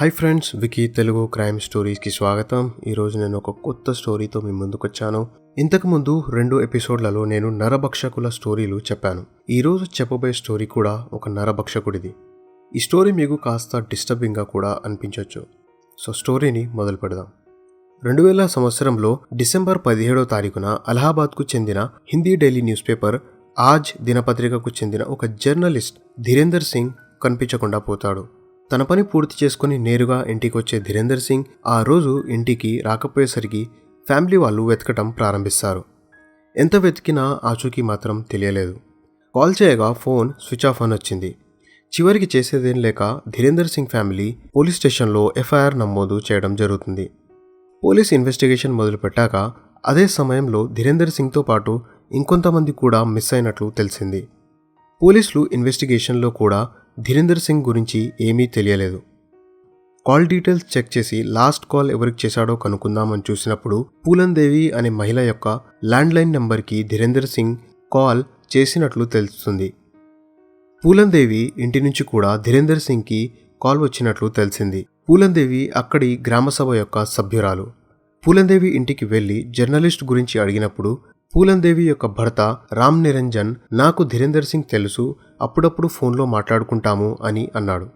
Hi friends wiki Telugu crime స్టోరీస్కి స్వాగతం. ఈరోజు నేను ఒక కొత్త స్టోరీతో మీ ముందుకొచ్చాను. ఇంతకుముందు రెండు ఎపిసోడ్లలో నేను నరభక్షకుల స్టోరీలు చెప్పాను. ఈరోజు చెప్పబోయే స్టోరీ కూడా ఒక నరభక్షకుడిది. ఈ స్టోరీ మీకు కాస్త డిస్టర్బింగ్గా కూడా అనిపించవచ్చు సో స్టోరీని మొదలు పెడదాం. రెండు వేల సంవత్సరంలో డిసెంబర్ పదిహేడో తారీఖున అలహాబాద్కు చెందిన Hindi daily news paper Aaj దినపత్రికకు చెందిన ఒక జర్నలిస్ట్ ధీరేందర్ సింగ్ కనిపించకుండా పోతాడు. తన పని పూర్తి చేసుకుని నేరుగా ఇంటికి వచ్చే ధీరేందర్ సింగ్ ఆ రోజు ఇంటికి రాకపోయేసరికి ఫ్యామిలీ వాళ్ళు వెతకటం ప్రారంభిస్తారు. ఎంత వెతికినా ఆచూకీ మాత్రం తెలియలేదు. కాల్ చేయగా ఫోన్ స్విచ్ ఆఫ్ అని వచ్చింది. చివరికి చేసేదేం లేక ధీరేందర్ సింగ్ ఫ్యామిలీ పోలీస్ స్టేషన్లో ఎఫ్ఐఆర్ నమోదు చేయడం జరుగుతుంది. పోలీస్ ఇన్వెస్టిగేషన్ మొదలుపెట్టాక అదే సమయంలో ధీరేందర్ సింగ్తో పాటు ఇంకొంతమంది కూడా మిస్ అయినట్లు తెలిసింది. పోలీసులు ఇన్వెస్టిగేషన్లో కూడా ధీరేందర్ సింగ్ గురించి ఏమీ తెలియలేదు. కాల్ డీటెయిల్స్ చెక్ చేసి లాస్ట్ కాల్ ఎవరికి చేశాడో కనుక్కుందామని చూసినప్పుడు పూలన్ దేవి అనే మహిళ యొక్క ల్యాండ్లైన్ నెంబర్కి ధీరేందర్ సింగ్ కాల్ చేసినట్లు తెలుస్తుంది. పూలందేవి దేవి ఇంటి నుంచి కూడా ధీరేందర్ సింగ్కి కాల్ వచ్చినట్లు తెలిసింది. పూలందేవి దేవి అక్కడి గ్రామసభ యొక్క సభ్యురాలు. పూలందేవి ఇంటికి వెళ్ళి జర్నలిస్ట్ గురించి అడిగినప్పుడు పూలందేవి దేవి యొక్క భర్త రామ్ నిరంజన్ నాకు ధీరేందర్ సింగ్ తెలుసు అప్పుడప్పుడు ఫోన్లో మాట్లాడుకుంటాము అని అన్నాడు.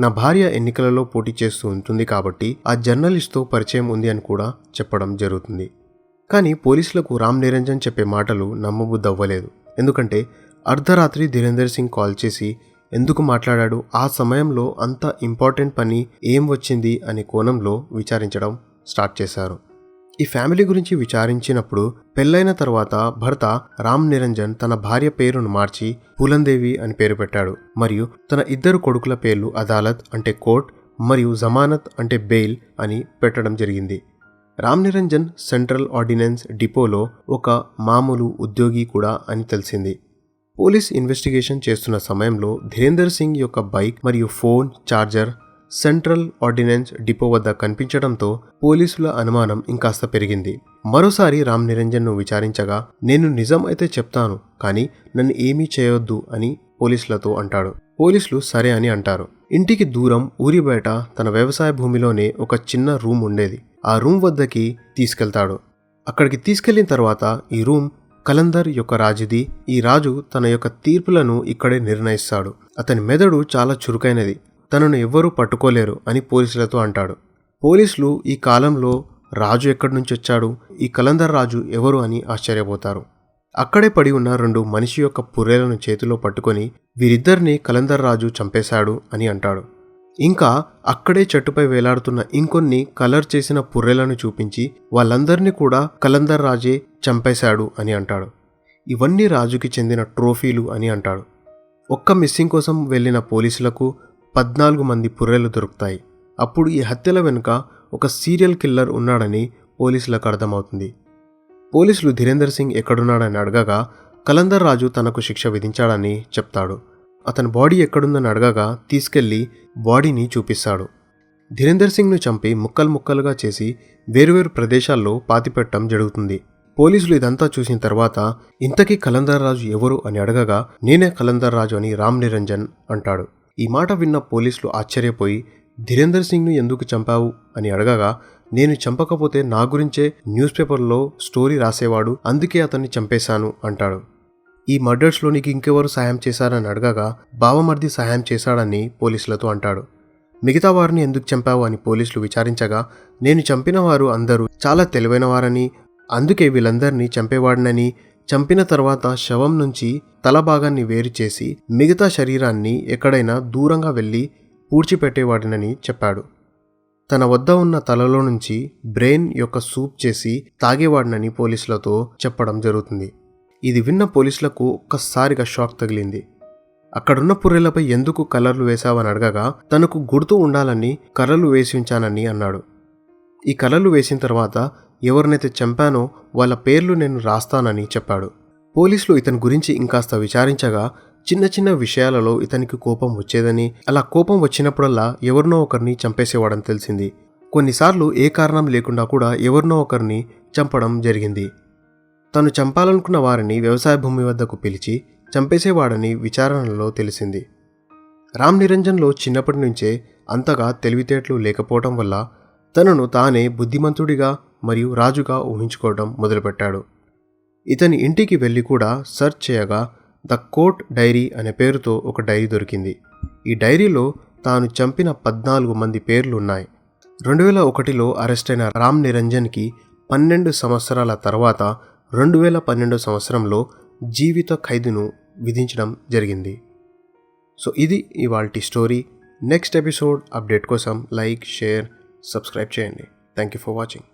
నా భార్య ఎన్నికలలో పోటీ చేస్తూ ఉంటుంది కాబట్టి ఆ జర్నలిస్ట్తో పరిచయం ఉంది అని కూడా చెప్పడం జరుగుతుంది. కానీ పోలీసులకు రామ్ నిరంజన్ చెప్పే మాటలు నమ్మబుద్దవ్వలేదు ఎందుకంటే అర్ధరాత్రి ధీరేందర్ సింగ్ కాల్ చేసి ఎందుకు మాట్లాడాడు? ఆ సమయంలో అంత ఇంపార్టెంట్ పని ఏం వచ్చింది? అనే కోణంలో విచారించడం స్టార్ట్ చేశారు. ఈ ఫ్యామిలీ గురించి విచారించినప్పుడు పెళ్ళైన తర్వాత భర్త రామ్ నిరంజన్ తన భార్య పేరును మార్చి పూలందేవి అని పేరు పెట్టాడు. మరియు తన ఇద్దరు కొడుకుల పేర్లు అదాలత్ అంటే కోర్ట్ మరియు జమానత్ అంటే బెయిల్ అని పెట్టడం జరిగింది. రామ్ నిరంజన్ సెంట్రల్ ఆర్డినెన్స్ డిపోలో ఒక మామూలు ఉద్యోగి కూడా అని తెలిసింది. పోలీస్ ఇన్వెస్టిగేషన్ చేస్తున్న సమయంలో ధీరేందర్ సింగ్ యొక్క బైక్ మరియు phone charger central ordnance depot వద్ద కనిపించడంతో పోలీసుల అనుమానం ఇంకాస్త పెరిగింది. మరోసారి రామ్ నిరంజన్ను విచారించగా నేను నిజం అయితే చెప్తాను కానీ నన్ను ఏమీ చేయొద్దు అని పోలీసులతో అంటాడు. పోలీసులు సరే అని అంటారు. ఇంటికి దూరం ఊరి బయట తన వ్యవసాయ భూమిలోనే ఒక చిన్న రూమ్ ఉండేది. ఆ రూమ్ వద్దకి తీసుకెళ్తాడు. అక్కడికి తీసుకెళ్ళిన తర్వాత ఈ రూమ్ కలందర్ యొక్క రాజుది. ఈ రాజు తన యొక్క తీర్పులను ఇక్కడే నిర్ణయిస్తాడు. అతని మెదడు చాలా చురుకైనది. తనను ఎవ్వరూ పట్టుకోలేరు అని పోలీసులతో అంటాడు. పోలీసులు ఈ కాలంలో రాజు ఎక్కడి నుంచి వచ్చాడు? ఈ కలందర్ రాజు ఎవరు అని ఆశ్చర్యపోతారు. అక్కడే పడి ఉన్న రెండు మనిషి యొక్క పుర్రెలను చేతిలో పట్టుకొని వీరిద్దరిని కలందర్ రాజు చంపేశాడు అని అంటాడు. ఇంకా అక్కడే చెట్టుపై వేలాడుతున్న ఇంకొన్ని కలర్ చేసిన పుర్రెలను చూపించి వాళ్ళందరినీ కూడా కలందర్ రాజే చంపేశాడు అని అంటాడు. ఇవన్నీ రాజుకి చెందిన ట్రోఫీలు అని అంటాడు. ఒక్క మిస్సింగ్ కోసం వెళ్ళిన పోలీసులకు పద్నాలుగు మంది పుర్రెలు దొరుకుతాయి. అప్పుడు ఈ హత్యల వెనుక ఒక సీరియల్ కిల్లర్ ఉన్నాడని పోలీసులకు అర్థమవుతుంది. పోలీసులు ధీరేందర్ సింగ్ ఎక్కడున్నాడని అడగగా కలందర్ రాజు తనకు శిక్ష విధించాడని చెప్తాడు. అతని బాడీ ఎక్కడుందని అడగగా తీసుకెళ్ళి బాడీని చూపిస్తాడు. ధీరేందర్ సింగ్ను చంపి ముక్కలు ముక్కలుగా చేసి వేరువేరు ప్రదేశాల్లో పాతిపెట్టడం జరుగుతుంది. పోలీసులు ఇదంతా చూసిన తర్వాత ఇంతకీ కలందర్ రాజు ఎవరు అని అడగగా నేనే కలందర్ రాజు అని రామ్ నిరంజన్ అంటాడు. ఈ మాట విన్న పోలీసులు ఆశ్చర్యపోయి ధీరేందర్ సింగ్ను ఎందుకు చంపావు? అని అడగగా నేను చంపకపోతే నా గురించే న్యూస్ పేపర్లో స్టోరీ రాసేవాడు అందుకే అతన్ని చంపేశాను అంటాడు. ఈ మర్డర్స్లో నీకు ఇంకెవరు సహాయం చేశారని అడగగా బావమర్ది సహాయం చేశాడని పోలీసులతో అంటాడు. మిగతా వారిని ఎందుకు చంపావు? అని పోలీసులు విచారించగా నేను చంపిన వారు అందరూ చాలా తెలివైన వారని అందుకే వీళ్ళందరినీ చంపేవాడినని చంపిన తర్వాత శవం నుంచి తల భాగాన్ని వేరు చేసి మిగతా శరీరాన్ని ఎక్కడైనా దూరంగా వెళ్ళి పూడ్చిపెట్టేవాడినని చెప్పాడు. తన వద్ద ఉన్న తలలో నుంచి బ్రెయిన్ యొక్క సూప్ చేసి తాగేవాడినని పోలీసులతో చెప్పడం జరుగుతుంది. ఇది విన్న పోలీసులకు ఒక్కసారిగా షాక్ తగిలింది. అక్కడున్న పుర్రెలపై ఎందుకు కలర్లు వేశావని అడగగా తనకు గుర్తు ఉండాలని కలర్లు వేసి ఉంచానని అన్నాడు. ఈ కలర్లు వేసిన తర్వాత ఎవరినైతే చంపానో వాళ్ళ పేర్లు నేను రాస్తానని చెప్పాడు. పోలీసులు ఇతని గురించి ఇంకాస్త విచారించగా చిన్న చిన్న విషయాలలో ఇతనికి కోపం వచ్చేదని అలా కోపం వచ్చినప్పుడల్లా ఎవరినో ఒకరిని చంపేసేవాడని తెలిసింది. కొన్నిసార్లు ఏ కారణం లేకుండా కూడా ఎవరినో ఒకరిని చంపడం జరిగింది. తను చంపాలనుకున్న వారిని వ్యవసాయ భూమి వద్దకు పిలిచి చంపేసేవాడని విచారణలో తెలిసింది. రామ్ నిరంజన్లో చిన్నప్పటి నుంచే అంతగా తెలివితేటలు లేకపోవటం వల్ల తనను తానే బుద్ధిమంతుడిగా మరియు రాజుగా ఊహించుకోవడం మొదలుపెట్టాడు. ఇతని ఇంటికి వెళ్ళి కూడా సెర్చ్ చేయగా ద కోర్ట్ డైరీ అనే పేరుతో ఒక డైరీ దొరికింది. ఈ డైరీలో తాను చంపిన పద్నాలుగు మంది పేర్లు ఉన్నాయి రెండు వేల ఒకటిలో అరెస్ట్ అయిన రామ్ నిరంజన్కి పన్నెండు సంవత్సరాల తర్వాత రెండు వేల పన్నెండు సంవత్సరంలో జీవిత ఖైదును విధించడం జరిగింది. సో ఇది ఇవాళ స్టోరీ. నెక్స్ట్ ఎపిసోడ్ అప్డేట్ కోసం లైక్ షేర్ సబ్స్క్రైబ్ చేయండి. Thank you for watching.